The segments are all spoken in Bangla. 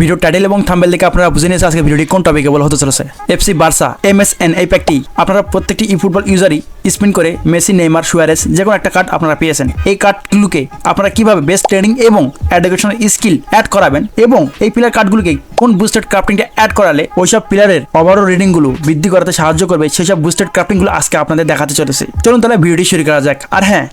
ভিডিও টাইটেল এবং থাম্বেল দেখে আপনারা বুঝে নিয়েছে আজকে ভিডিওটি কোন টপিকে বলা হতে চলেছে। এফসি বার্সা এমএসএন এই প্যাকটি আপনারা প্রত্যেকটি ই ফুটবল ইউজারই স্পিন করে মেসি, নেইমার সুয়ারেস যে কোনো একটা কার্ড আপনারা পেয়েছেন। এই কার্ডগুলোকে আপনারা কীভাবে বেস্ট ট্রেনিং এবং এডুকেশনাল স্কিল অ্যাড করাবেন এবং এই প্লেয়ার কার্ডগুলোকে কোন বুস্টেড ক্রাফটিংটা অ্যাড করালে ওইসব প্লেয়ারের ওভারঅল রিডিংগুলো বৃদ্ধি করাতে সাহায্য করবে, সেসব বুস্টেড ক্রাফটিংগুলো আজকে আপনাদের দেখাতে চলেছে। চলুন তাহলে ভিডিওটি শুরু করা যাক। আর হ্যাঁ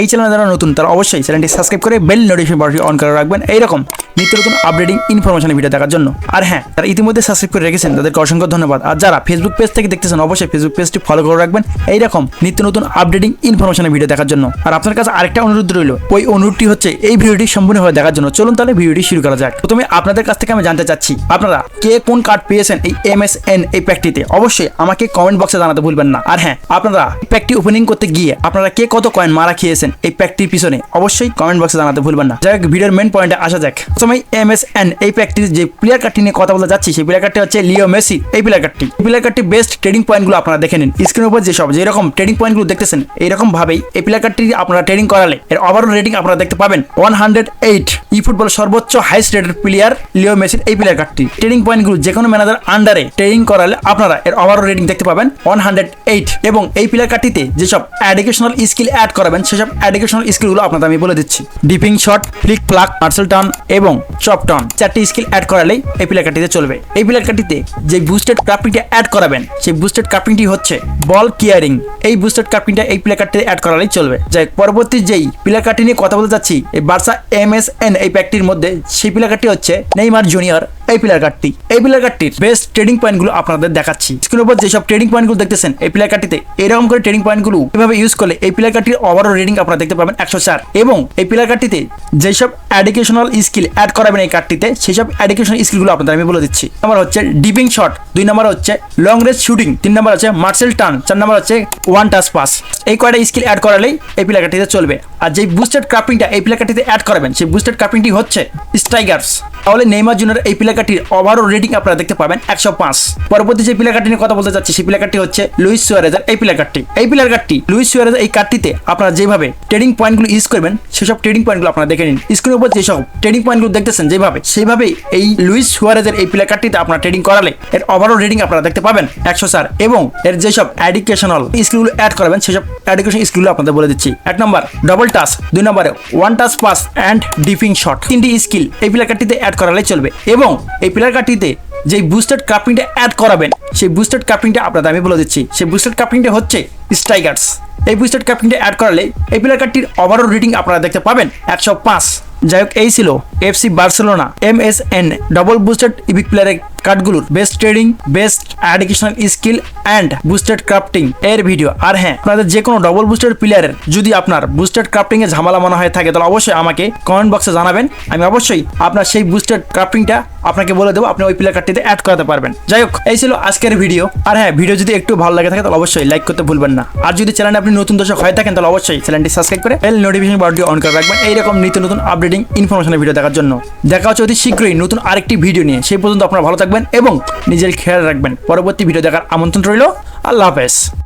এই চ্যানেলে যারা নতুন, তারা অবশ্যই চ্যানেলটি সাবস্ক্রাইব করে বেল নোটিফিকেশন বাটনটি অন করে রাখবেন। এইরকম নিত্য নতুন আপডেটিং ইনফরমেশনের ভিডিও দেখার জন্য। আর হ্যাঁ যারা ইতিমধ্যে সাবস্ক্রাইব করে রেখেছেন, তাদেরকে অসংখ্য ধন্যবাদ। আর যারা ফেসবুক পেজ থেকে দেখতেছেন, অবশ্যই ফেসবুক পেজটি ফলো করে রাখবেন। এইরকম নিত্য নতুন আপডেটিং ইনফরমেশনের ভিডিও দেখার জন্য। আর আপনার কাছে আরেকটা অনুরোধ রইল, ওই অনুরোধটি হচ্ছে, এই ভিডিওটি সম্পূর্ণভাবে দেখার জন্য। চলুন তাহলে ভিডিওটি শুরু করা যাক। প্রথমে আপনাদের কাছ থেকে আমি জানতে চাচ্ছি, আপনারা কে কোন কার্ড পেয়েছেন এই এম এস এন এই প্যাকটিতে অবশ্যই আমাকে কমেন্ট বক্সে জানাতে ভুলবেন না। আর হ্যাঁ আপনারা প্যাকটি ওপেনিং করতে গিয়ে আপনারা কে কত কয়েন মারা খেয়েছেন? এই প্যাকটির পিছনে, অবশ্যই কমেন্ট বক্সে জানাতে ভুলবেন না। যাই ভিডিওর মেন পয়েন্টে আসা যাক। প্রথমে এম এস এন এই প্যাকটির যে প্লেয়ার কার্ডটি নিয়ে কথা বলতে যাচ্ছি, সেই প্লেয়ার কার্ডটি হচ্ছে লিও মেসি এই প্লেয়ার কার্ডটি প্লেয়ার কার্ডটি বেস্ট ট্রেডিং পয়েন্টগুলো আপনারা দেখে নিন। স্ক্রিনের উপর যেসব, যেরকম ট্রেডিং পয়েন্টগুলো দেখতেছেন, এইরকম ভাবেই এই প্লেয়ার কার্ডটি আপনারা ট্রেডিং করালে এর ওভারঅল রেটিং আপনারা দেখতে পাবেন one hundred eight E football সর্বোচ্চ হাইস্ট রেটেড প্লেয়ার লিও মেসির এই প্লেয়ার কার্ডটি ট্রেডিং পয়েন্টগুলো যে কোনো ম্যানেজার আন্ডারে ট্রেডিং করালে আপনারা এর ওভারঅল রেটিং দেখতে পাবেন ওয়ান হান্ড্রেড এইট এবং এই প্লেয়ার কার্ডটিতে যেসব এডুকেশনাল স্কিল অ্যাড করাবেন, সেসব এডুকেশনাল স্কিলগুলো আপনাদের আমি বলে দিচ্ছি। Dipping shot flick flack Marseille turn এবং চপ টার্ন চারটি স্কিল অ্যাড করালেই এই প্লেয়ার কার্ডটিতে চলবে। এই প্লেয়ার কার্ডটিতে যে বুস্টেড ক্রাফটিংটা অ্যাড করাবেন, সেই বুস্টেড ক্রাফটিংটি হচ্ছে বল কিয়ারিং এই বুস্টেড ক্রাফটিংটা এই প্লেয়ার কার্ডটিতে অ্যাড করালেই চলবে। যাই পরবর্তী যেই প্লেয়ার কার্ডটি নিয়ে কথা বলতে চাচ্ছি এই বার্সা এম এস এন এই প্যাকটির মধ্যে, সেই প্লেয়ার কার্ডটি হচ্ছে নেইমার জুনিয়র এই পিলার কার্ডটি এই প্লেয়ার কার্ডটির বেস্ট ট্রেডিং পয়েন্টগুলো আপনাদের দেখাচ্ছি। স্ক্রিনের উপর যেসব ট্রেডিং পয়েন্টগুলো দেখতেছেন, এই প্লেয়ার কার্ডটিতে এরকম করে ট্রেডিং পয়েন্টগুলো এভাবে ইউজ করলে এই প্লেয়ার কার্ডটির ওভারঅল রেটিং আপনারা দেখতে পাবেন একশো চার। এবং এই প্লেয়ার কার্ডটিতে যেসব এডুকেশনাল স্কিল অ্যাড করাবেন এই কার্ডটিতে সেই সব এডুকেশনাল স্কিলগুলো আপনাদের আমি বলে দিচ্ছি। নাম্বার হচ্ছে ডিপিং শট দুই নাম্বার হচ্ছে লং রেঞ্জ শুটিং তিন নাম্বার হচ্ছে মার্সেল টার্ন চার নাম্বার হচ্ছে ওয়ান টাচ পাস এই কয়টা স্কিল অ্যাড করালেই এই প্লেয়ার কার্ডটিতে চলবে। আর যেই বুস্টেড ক্রাফটিংটা এই প্লেয়ার কার্ডটিতে অ্যাড করাবেন, সেই বুস্টেড ক্রাফটিংটি হচ্ছে স্ট্রাইগার্স তাহলে নেইমার জুনিয়র এই প্লেয়ার কার্ডটির ওভারঅল রেটিং আপনারা দেখতে পাবেন একশো পাঁচ। পরবর্তী যে প্লেয়ার কার্ডটি নিয়ে কথা বলতে চাচ্ছি সেই প্লেয়ার কার্ডটি হচ্ছে লুইস সুয়ারেজের এই প্লেয়ার কার্ডটি এই প্লেয়ার কার্ডটি লুইস সুয়ারেজ এই কার্ডটিতে আপনারা যেভাবে ট্রেডিং পয়েন্টগুলো ইউজ করবেন, সেসব ট্রেডিং পয়েন্টগুলো আপনারা দেখে নিন। স্ক্রিনের উপর যেসব ট্রেডিং পয়েন্টগুলো দেখতেছেন, যেভাবে সেইভাবেই এই লুইস সুয়ারেজের এই প্লেয়ার কার্ডটিতে আপনারা ট্রেডিং করালে এর ওভারঅল রেটিং আপনারা দেখতে পাবেন একশো স্যার এবং এর যেসব এডুকেশনাল স্কিলগুলো অ্যাড করাবেন, সেসব এডুকেশন স্কিলগুলো আপনাদের বলে দিচ্ছি। এক নম্বর ডবল টাচ দুই নম্বরে one touch pass and dipping shot তিনটি স্কিল এই প্লেয়ার কার্ডটিতে অ্যাড করালে চলবে। এবং এই প্লেয়ার কার্ডটিতে যে বুস্টেড কাপিংটা অ্যাড করাবেন, সেই বুস্টেড কাপিংটা আপনাদের আমি বলে দিচ্ছি। সেই বুস্টেড কাপিংটা হচ্ছে স্ট্রাইগার্স এই বুস্টেড কাপিংটা অ্যাড করালে এই প্লেয়ার কার্ডটির ওভারঅল রেটিং আপনারা দেখতে পাবেন। একশো পাঁচ। যাই হোক, এই ছিল FC Barcelona, M S N double boosted epic প্লেয়ারের কার্ডগুলোর best trading best educational skill and boosted crafting এর ভিডিও আর হ্যাঁ আপনাদের যে কোনো ডবল বুস্টেড প্লেয়ারের যদি আপনার বুস্টেড ক্রাফটিং এ ঝামেলা মনে হয়ে থাকে, তাহলে অবশ্যই আমাকে কমেন্ট বক্সে জানাবেন। আমি অবশ্যই আপনার সেই বুস্টেড ক্রাফটিংটা আপনাকে বলে দেবো, আপনি ওই প্লেয়ার কার্ডটিতে অ্যাড করাতে পারবেন। যাই হোক, এই ছিল আজকের ভিডিও আর হ্যাঁ ভিডিও যদি একটু ভালো লাগে থাকে, তাহলে অবশ্যই লাইক করতে ভুলবেন না। আর যদি চ্যানেলে আপনি নতুন দর্শক হয়ে থাকেন, তাহলে অবশ্যই চ্যানেলটি সাবস্ক্রাইব করে বেল নোটিফিকেশন বাটনটি অন করে রাখবেন। এইরকম নিত্য নতুন আপডেটিং ইনফরমেশনের ভিডিও দেখার জন্য। দেখা হচ্ছে অতি শীঘ্রই নতুন আরেকটি ভিডিও নিয়ে। সেই পর্যন্ত আপনারা ভালো থাকবেন এবং নিজের খেয়াল রাখবেন। পরবর্তী ভিডিও দেখার আমন্ত্রণ রইল। আল্লাহ হাফেজ।